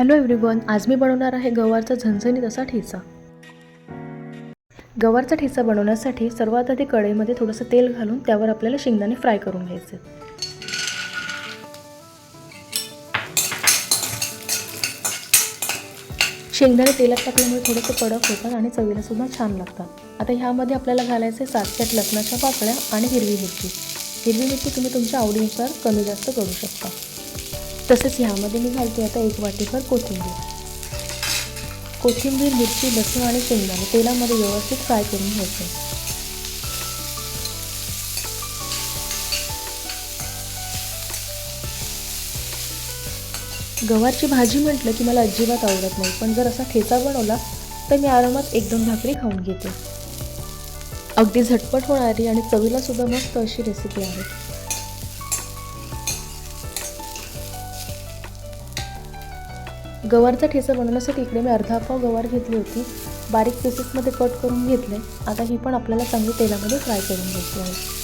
Hello everyone आज मी बनवणार आहे गवारचा झणझणीत असा ठेचा. गवारचा ठेचा बनवण्यासाठी सर्वात आधी कढईमध्ये थोडंसं तेल घालून त्यावर आपल्याला शेंगदाणे फ्राय करून घ्यायचे. शेंगदाणे तेलात टाकल्यामुळे थोडंसं कडक होतात आणि चवीला सुद्धा छान लागतात. आता ह्यामध्ये आपल्याला घालायचे सात ते लसणाच्या पाकळ्या आणि हिरवी मिरची. हिरवी मिरची तुम्ही तुमच्या आवडीनुसार कमी जास्त करू शकता. तसेच ह्यामध्ये मी घालते आता एक वाटीभर कोथिंबीर. कोथिंबीर मिरची लसूण आणि शेंगदाणे तेलामध्ये व्यवस्थित फ्राय करून घ्यायचे. गवारची भाजी म्हटलं की मला अजिबात आवडत नाही पण जर असा ठेचा बनवला तर मी आरामात एक दोन भाकरी खाऊन घेते. अगदी झटपट होणारी आणि चवीला सुद्धा मस्त अशी रेसिपी आहे. गवारचा ठेचा बनवण्यासाठी इकडे मी अर्धा पाव गवार घेतली होती. बारीक पीसेसमध्ये कट करून घेतले. आता ही पण आपल्याला चांगली तेलामध्ये फ्राय करून घ्यायची आहे.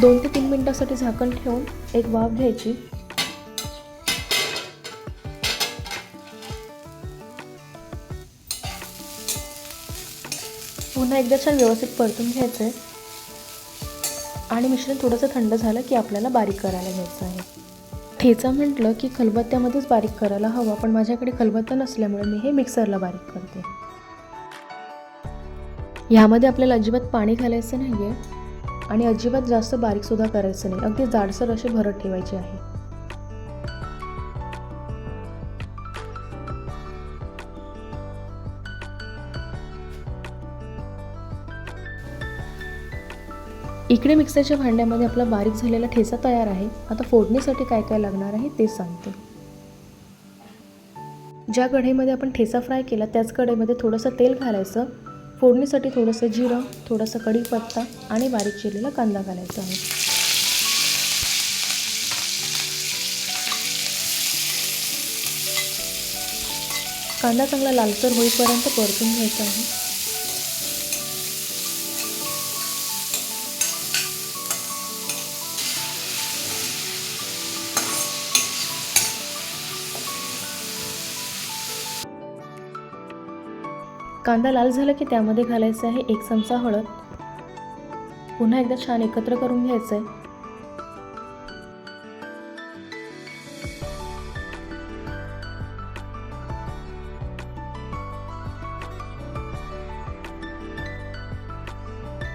दोन ते तीन मिनटासाठी झाकण ठेवून एक वाफ घ्यायची. पुन्हा एकदा छान व्यवस्थित परतून घ्यायचं आहे आणि मिश्रण थोडंसं थंड झालं की आपल्याला बारीक करायला घ्यायचं आहे. ठेचा म्हटलं की खलबत्त्यामध्येच बारीक करायला हवा पण माझ्याकडे खलबत्ता नसल्यामुळे मी हे मिक्सरला बारीक करते. ह्यामध्ये आपल्याला अजिबात पाणी घालायचं नाही आहे आणि अजिबात जास्त बारीकसुद्धा करायचं नाही. अगदी जाडसर असे भरत ठेवायचे आहे. इकडे मिक्सरच्या भांड्यामध्ये आपला बारीक झालेला ठेचा तयार आहे. आता फोडणीसाठी काय काय लागणार आहे ते सांगते. ज्या कढईमध्ये आपण ठेचा फ्राय केला त्याच कढईमध्ये थोडंसं तेल घालायचं. फोडणीसाठी थोडंसं जिरं थोडंसं कढीपत्ता आणि बारीक चिरलेला कांदा घालायचा आहे. कांदा चांगला लालसर होईपर्यंत परतून घ्यायचा आहे. कांदा लाल झाला की त्यामध्ये घालायचं आहे एक चमचा हळद. पुन्हा एकदा छान एकत्र करून घ्यायचं आहे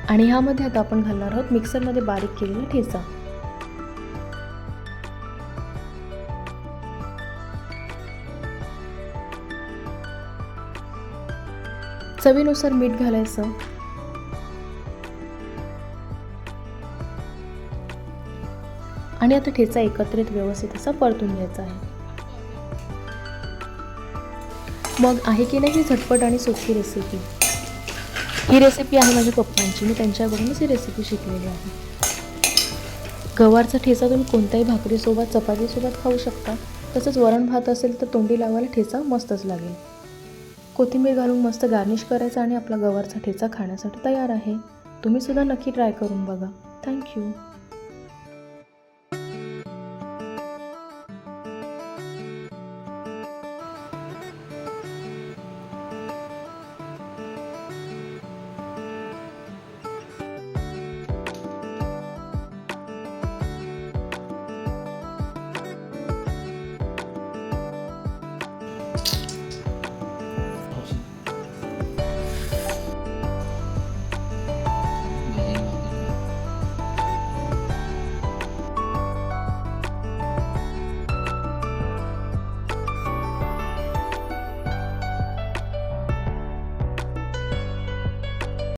आणि ह्यामध्ये आता आपण घालणार आहोत मिक्सरमध्ये बारीक केलेला ठेचा. चवीनुसार मीठ घालायचं. आणि आता ठेचा एकत्रित व्यवस्थित असा परतून घ्यायचा आहे. मग आहे की नाही ही झटपट आणि सोपी रेसिपी ही रेसिपी आहे माझ्या पप्पांची. मी त्यांच्याकडूनच ही रेसिपी शिकलेली आहे. गवारचा ठेचा तुम्ही कोणत्याही भाकरीसोबत चपातीसोबत खाऊ शकता. तसंच वरण भात असेल तर तोंडी लावायला ठेचा मस्तच लागेल. कोथिंबीर घालून मस्त गार्निश करायचा आणि आपला गवारचा ठेचा खाण्यासाठी तयार आहे. तुम्ही सुद्धा नक्की ट्राय करून बघा. थँक्यू